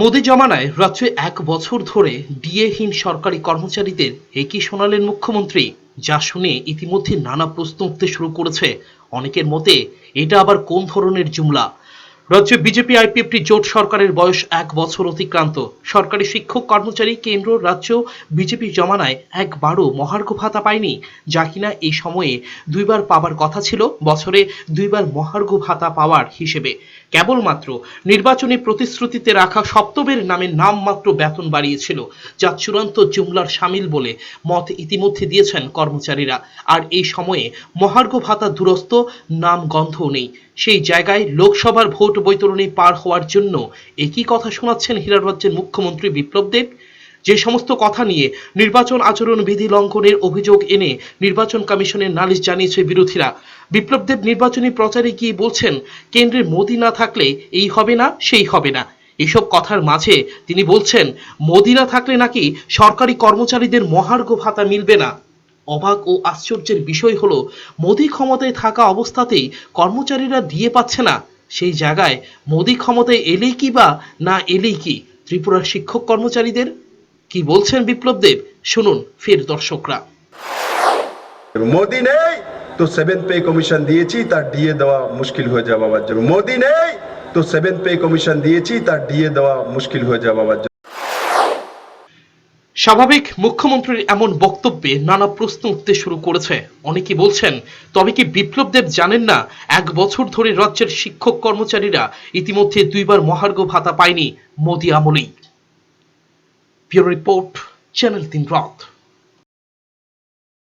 মোদী জমানায় রাজ্যে এক বছর ধরে ডিএহীন সরকারি কর্মচারীদের একই শোনালেন মুখ্যমন্ত্রী। যা শুনে ইতিমধ্যে নানা প্রশ্ন উঠতে শুরু করেছে। অনেকের মতে, এটা আবার কোন ধরনের জুমলা? রাজ্যে বিজেপি আইপিএফটি জোট সরকারের বয়স এক বছর অতিক্রান্ত। সরকারি শিক্ষক, কর্মচারী, কেন্দ্র, রাজ্য, বিজেপি জমানায় একবারও মহার্ঘ ভাতা পায়নি, যা কিনা এই সময়ে দুইবার পাবার কথা ছিল, বছরে দুইবার মহার্ঘ ভাতা পাওয়ার হিসেবে। কেবলমাত্র নির্বাচনী প্রতিশ্রুতিতে রাখা সপ্তমের নামে নামমাত্র বেতন বাড়িয়েছিল, যা চূড়ান্ত জুমলার সামিল বলে মত ইতিমধ্যে দিয়েছেন কর্মচারীরা। আর এই সময়ে মহার্ঘ ভাতা দুরস্ত নাম গন্ধও নেই। সেই জায়গায় লোকসভার ভোট বৈতরণী পার হওয়ার জন্য একই কথা শোনাচ্ছেন হীরা রাজ্যের মুখ্যমন্ত্রী বিপ্লব দেব। যে সমস্ত কথা নিয়ে নির্বাচন আচরণ বিধি লঙ্ঘনের অভিযোগ এনে নির্বাচন কমিশনের নালিশ জানিয়েছে বিরোধীরা। বিপ্লব দেব নির্বাচনী প্রচারে গিয়ে বলছেন, কেন্দ্রে মোদী না থাকলে এই হবে না, সেই হবে না। এসব কথার মাঝে তিনি বলছেন, মোদী না থাকলে নাকি সরকারি কর্মচারীদের মহার্ঘ ভাতা মিলবে না। অবাক ও আশ্চর্যের বিষয় হলো, মোদী ক্ষমতায় থাকা অবস্থাতেই কর্মচারীরা দিয়ে পাচ্ছে না। সেই জায়গায় মোদি ক্ষমতায় এলেই কি বা, না এলেই কি? ত্রিপুরার শিক্ষক কর্মচারীদের? কি বলছেন বিপ্লব দেব? শুনুন ফের দর্শকরা। মোদি নেই, তো সেভেন পে কমিশন দিয়েছি, তার ডিএ দেওয়া মুশকিল হয়ে যাবে বাবার জন্য। মোদি নেই, তো সেভেন পে কমিশন দিয়েছি, তার ডিএ দেওয়া মুশকিল হয়ে যাওয়া বাবার জন্য। স্বাভাবিক মুখ্যমন্ত্রীর এমন বক্তব্যে নানা প্রশ্ন উঠতে শুরু করেছে। অনেকে বলছেন, তবে কি বিপ্লব দেব জানেন না? এক বছর ধরে রাজ্যের শিক্ষক কর্মচারীরা ইতিমধ্যে দুইবার মহার্ঘ ভাতা পায়নি। মোদী আমলেই। ব্যুরো রিপোর্ট, চ্যানেল তিন রাত।